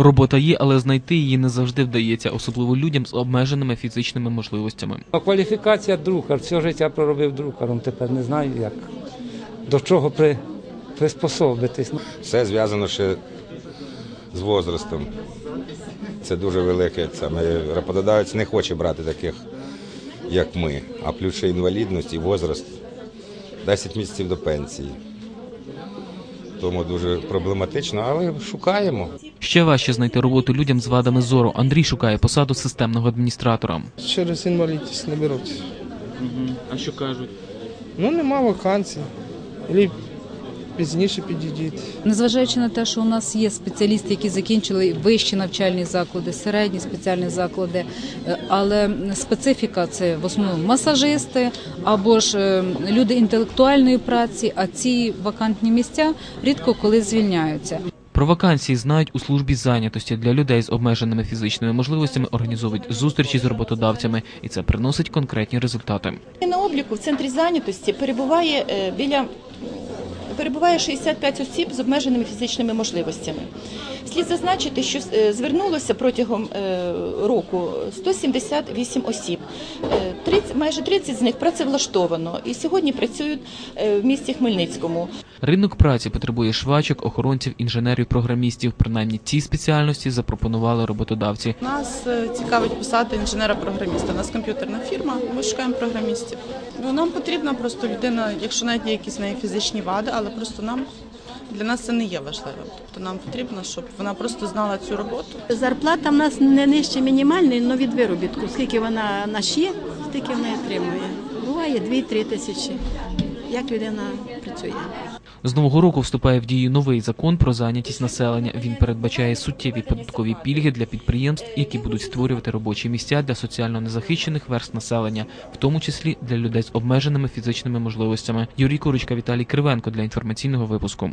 Робота є, але знайти її не завжди вдається, особливо людям з обмеженими фізичними можливостями. Кваліфікація друкар. Все життя проробив друкаром. Тепер не знаю, як до чого при, приспособитись. Все зв'язано ще з возрастом. Це дуже велике. Саме роботодавець не хоче брати таких, як ми. А плюс ще інвалідність і возраст 10 місяців до пенсії. Тому дуже проблематично, але шукаємо. Ще важче знайти роботу людям з вадами зору. Андрій шукає посаду системного адміністратора. Через інвалідність не беруть. А що кажуть? Ну, нема вакансій. Або пізніше підійдіть. Незважаючи на те, що у нас є спеціалісти, які закінчили вищі навчальні заклади, середні спеціальні заклади, е, але специфіка це в основному масажисти або ж е, люди інтелектуальної праці, а ці вакантні місця рідко коли звільняються. Про вакансії знають у службі зайнятості для людей з обмеженими фізичними можливостями організовують зустрічі з роботодавцями, і це приносить конкретні результати. На обліку в центрі зайнятості перебуває е, біля перебуває 65 осіб з обмеженими фізичними можливостями. Слід зазначити, що е, звернулося протягом е, року 178 осіб. Е, 30 майже 30 з них працевлаштовано і сьогодні працюють в місті Хмельницькому. Ринок праці потребує швачок, охоронців, інженерів, програмістів. Принаймні ці спеціальності запропонували роботодавці. Нас цікавить посада інженера-програміста. У нас комп'ютерна фірма, ми шукаємо програмістів. Ну, нам потрібна просто людина, якщо навіть є якісь неї фізичні вади, але просто нам для нас це не є важливим. Тобто нам потрібно, щоб вона просто знала цю роботу. Зарплата в нас не нижче мінімальної, але від виробітку. Скільки вона нашє, стільки вона отримує. Буває 2-3 тисячі. Як людина працює. З нового року вступає в дію новий закон про зайнятість населення. Він передбачає суттєві податкові пільги для підприємств, які будуть створювати робочі місця для соціально незахищених верст населення, в тому числі для людей з обмеженими фізичними можливостями. Юрій Курочка, Віталій Кривенко для інформаційного випуску.